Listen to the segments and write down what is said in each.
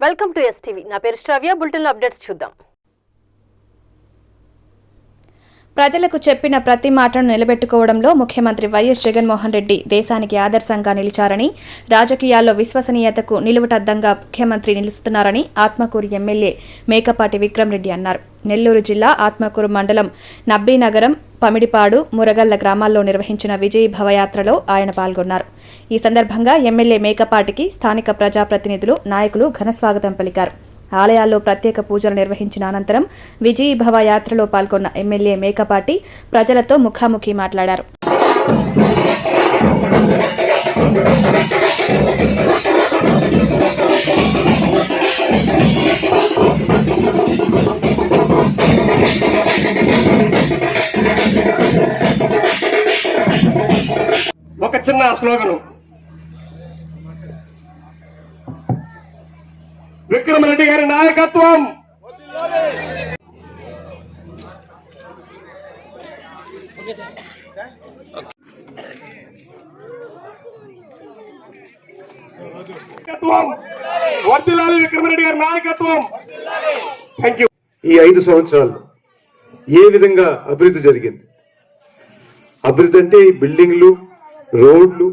Welcome to STV. నా పేరు శ్రవ్య. Bulletin updates చూద్దాం. ప్రజలకు చెప్పిన ప్రతి మాటను నిలబెట్టుకోవడంలో ముఖ్యమంత్రి వైఎస్ జగన్మోహన్ రెడ్డి దేశానికి ఆదర్శంగా నిలిచారని రాజకీయాల్లో విశ్వసనీయతకు నిలువుటద్దంగా ముఖ్యమంత్రి నిలుస్తున్నారని ఆత్మకూరు ఎమ్మెల్యే మేకపాటి విక్రమరెడ్డి అన్నారు. నెల్లూరు జిల్లా ఆత్మకూరు మండలం నబ్బీనగరం పమిడిపాడు మురగల్ల గ్రామాల్లో నిర్వహించిన విజయ్ భవయాత్రలో ఆయన పాల్గొన్నారు. ఈ సందర్భంగా ఎమ్మెల్యే మేకపాటికి స్థానిక ప్రజాప్రతినిధులు నాయకులు ఘనస్వాగతం పలికారు. ఆలయాల్లో ప్రత్యేక పూజలు నిర్వహించిన అనంతరం విజయీభవ యాత్రలో పాల్గొన్న ఎమ్మెల్యే మేకపాటి ప్రజలతో ముఖాముఖి మాట్లాడారు. ఒక చిన్న స్లోగను. విక్రమరెడ్డి గారి నాయకత్వం. నాయకత్వం. వర్దిలాలి విక్రమరెడ్డి గారి నాయకత్వం. థ్యాంక్ యూ ఈ ఐదు సంవత్సరాలు ఏ విధంగా అభివృద్ధి జరిగింది? అభివృద్ధి అంటే ఈ బిల్డింగ్లు రోడ్లు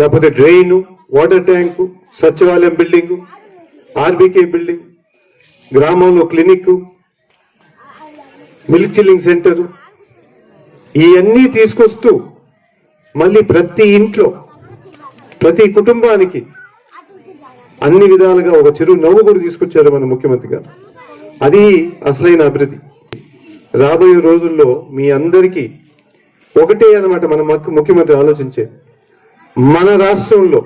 లేకపోతే డ్రైను వాటర్ ట్యాంకు సచివాలయం బిల్డింగు ఆర్బీకే బిల్డింగ్ గ్రామంలో క్లినిక్ మిల్క్ చిల్లింగ్ సెంటరు ఇవన్నీ తీసుకొస్తూ మళ్ళీ ప్రతి ఇంట్లో ప్రతి కుటుంబానికి అన్ని విధాలుగా ఒక చిరు నవ్వు కూడా తీసుకొచ్చారు మన ముఖ్యమంత్రి గారు. అది అసలైన అభివృద్ధి. రాబోయే రోజుల్లో మీ అందరికీ ఒకటే అన్నమాట మన ముఖ్యమంత్రి ఆలోచించేది మన రాష్ట్రంలో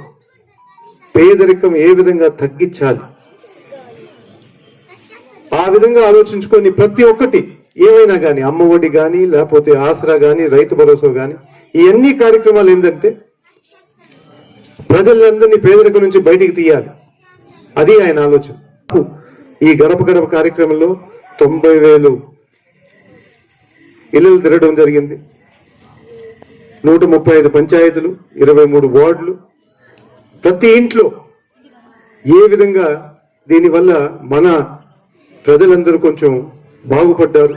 పేదరికం ఏ విధంగా తగ్గించాలి? ఆ విధంగా ఆలోచించుకొని ప్రతి ఒక్కటి ఏవైనా కానీ అమ్మ ఒడి కానీ లేకపోతే ఆసరా కానీ రైతు భరోసా కానీ ఇవన్నీ కార్యక్రమాలు ఏంటంటే ప్రజలందరినీ పేదరికం నుంచి బయటికి తీయాలి. అది ఆయన ఆలోచన. ఈ గడప గడప కార్యక్రమంలో తొంభై వేలు ఇల్లులు తిరగడం జరిగింది. నూట ముప్పై ఐదు పంచాయతీలు ఇరవై మూడు వార్డులు. ప్రతి ఇంట్లో ఏ విధంగా దీనివల్ల మన ప్రజలందరూ కొంచెం బాగుపడ్డారు.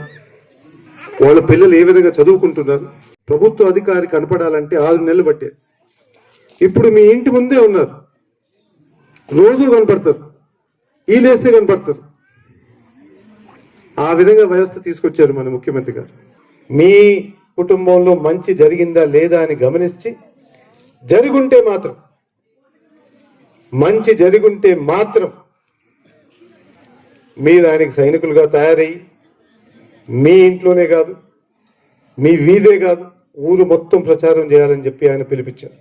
వాళ్ళ పిల్లలు ఏ విధంగా చదువుకుంటున్నారు. ప్రభుత్వ అధికారి కనపడాలంటే ఆరు నెలలు పట్టేది ఇప్పుడు మీ ఇంటి ముందే ఉన్నారు. రోజు కనపడతారు. ఈ లేస్తే కనపడతారు. ఆ విధంగా వ్యవస్థ తీసుకొచ్చారు మన ముఖ్యమంత్రి గారు. మీ కుటుంబంలో మంచి జరిగిందా లేదా అని గమనించి జరుగుంటే మాత్రం మంచి జరుగుంటే మాత్రం మీరు ఆయనకి సైనికులుగా తయారయ్యి మీ ఇంట్లోనే కాదు మీ వీధే కాదు ఊరు మొత్తం ప్రచారం చేయాలని చెప్పి ఆయన పిలిపించారు.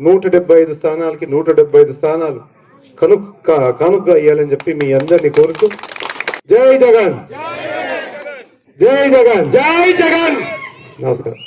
నూట డెబ్బై ఐదు స్థానాలకి నూట డెబ్బై ఐదు స్థానాలు కనుక్క కానుగ్గా ఇవ్వాలని చెప్పి మీ అందరినీ కోరుతూ జై జగన్! జై జగన్ జై జగన్ నమస్కారం